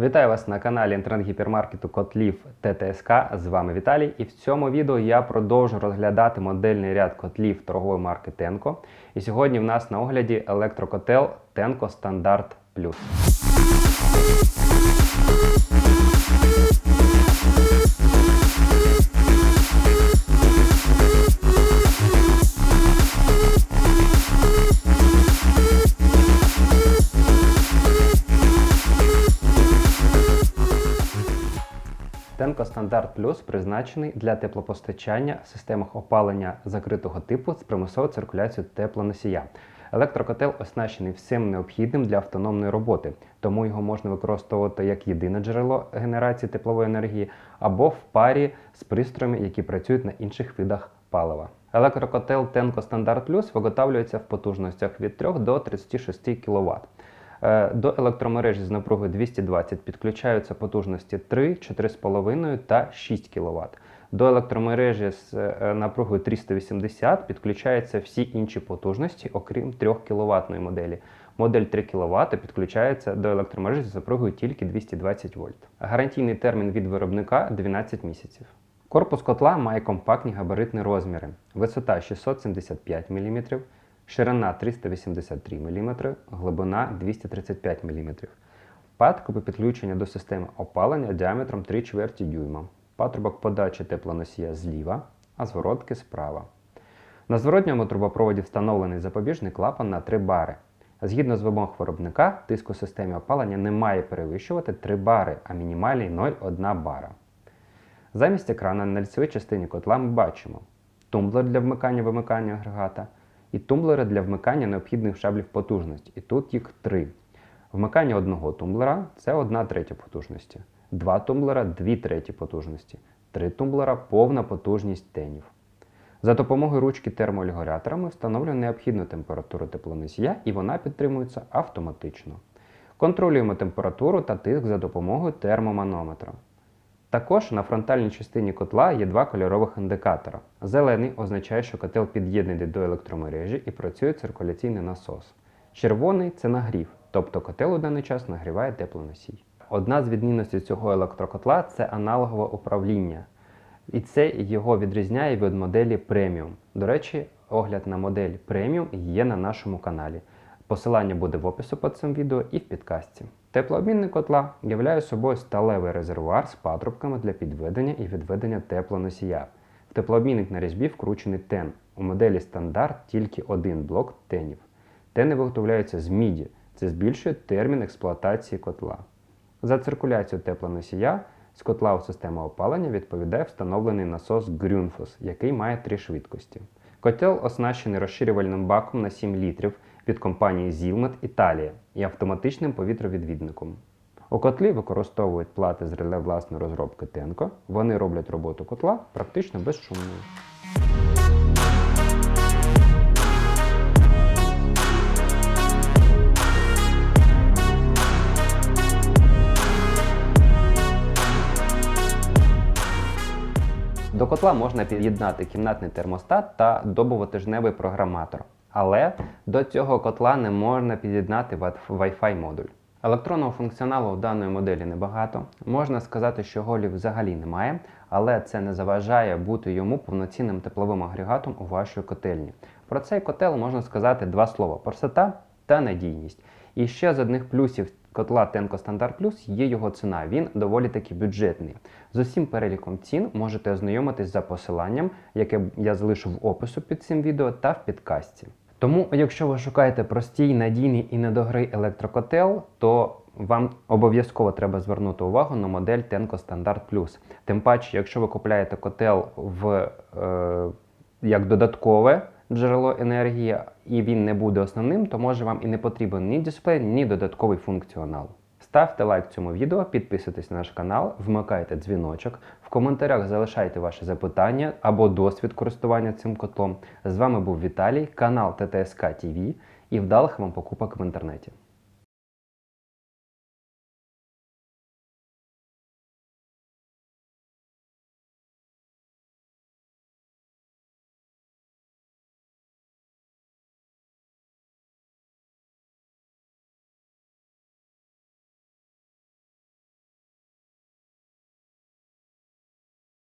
Вітаю вас на каналі інтернет-гіпермаркету Котлів ТТСК. З вами Віталій. І в цьому відео я продовжу розглядати модельний ряд котлів торгової марки Тенко. І сьогодні в нас на огляді електрокотел Тенко Стандарт Плюс. Тенко Стандарт Плюс призначений для теплопостачання в системах опалення закритого типу з примусовою циркуляцією теплоносія. Електрокотел оснащений всім необхідним для автономної роботи, тому його можна використовувати як єдине джерело генерації теплової енергії або в парі з пристроями, які працюють на інших видах палива. Електрокотел Tenco Standard Plus виготовлюється в потужностях від 3 до 36 кВт. Е, До електромережі з напругою 220 підключаються потужності 3, 4,5 та 6 кВт. До електромережі з е, напругою 380 підключаються всі інші потужності, окрім 3 кВт моделі. Модель 3 кВт підключається до електромережі з напругою тільки 220 вольт. Гарантійний термін від виробника 12 місяців. Корпус котла має компактні габаритні розміри. Висота 675 мм, ширина 383 мм, глибина 235 мм. Патрубок підключення до системи опалення діаметром 3 чверті дюйма. Патрубок подачі теплоносія зліва, а зворотки справа. На зворотньому трубопроводі встановлений запобіжний клапан на 3 бари. Згідно з вимог виробника, тиск у системі опалення не має перевищувати 3 бари, а мінімальний 0,1 бара. Замість екрана на ліцевій частині котла ми бачимо тумблер для вмикання-вимикання агрегата і тумблери для вмикання необхідних шаблів потужності. І тут їх три. Вмикання одного тумблера це 1 третя потужності, два тумблера 2 треті потужності, три тумблера повна потужність тенів. За допомогою ручки терморегулятора ми встановлюємо необхідну температуру теплоносія і вона підтримується автоматично. Контролюємо температуру та тиск за допомогою термоманометра. Також на фронтальній частині котла є два кольорових індикатора. Зелений означає, що котел під'єднаний до електромережі і працює циркуляційний насос. Червоний це нагрів, тобто котел у даний час нагріває теплоносій. Одна з відмінностей цього електрокотла це аналогове управління. І це його відрізняє від моделі преміум. До речі, огляд на модель преміум є на нашому каналі. Посилання буде в опису під цим відео і в підкасті. Теплообмінник котла являє собою сталевий резервуар з патрубками для підведення і відведення теплоносія. В теплообмінник на різьбі вкручений тен. У моделі стандарт тільки один блок тенів. Тени виготовляються з міді. Це збільшує термін експлуатації котла. За циркуляцію теплоносія з котла у систему опалення відповідає встановлений насос Grünfuss, який має три швидкості. Котел оснащений розширювальним баком на 7 літрів від компанії Zilmet Італія і автоматичним повітровідвідником. У котлі використовують плати з реле власної розробки Tenko. Вони роблять роботу котла практично безшумною. До котла можна під'єднати кімнатний термостат та добово-тижневий програматор. Але до цього котла не можна під'єднати Wi-Fi модуль. Електронного функціоналу в даної моделі небагато. Можна сказати, що голів взагалі немає, але це не заважає бути йому повноцінним тепловим агрегатом у вашій котельні. Про цей котел можна сказати два слова: простота та надійність. І ще з одних плюсів котла Tenco Standard Plus є його ціна. Він доволі таки бюджетний. З усім переліком цін можете ознайомитись за посиланням, яке я залишу в опису під цим відео та в підкасті. Тому, якщо ви шукаєте простій, надійний і недогрий електрокотел, то вам обов'язково треба звернути увагу на модель Tenco Standard Plus. Тим паче, якщо ви купляєте котел в, е, як додаткове джерело енергії, і він не буде основним, то може вам і не потрібен ні дисплей, ні додатковий функціонал. Ставте лайк цьому відео, підписуйтесь на наш канал, вмикайте дзвіночок, в коментарях залишайте ваші запитання або досвід користування цим котлом. З вами був Віталій, канал ТТСК ТВ і вдалих вам покупок в інтернеті.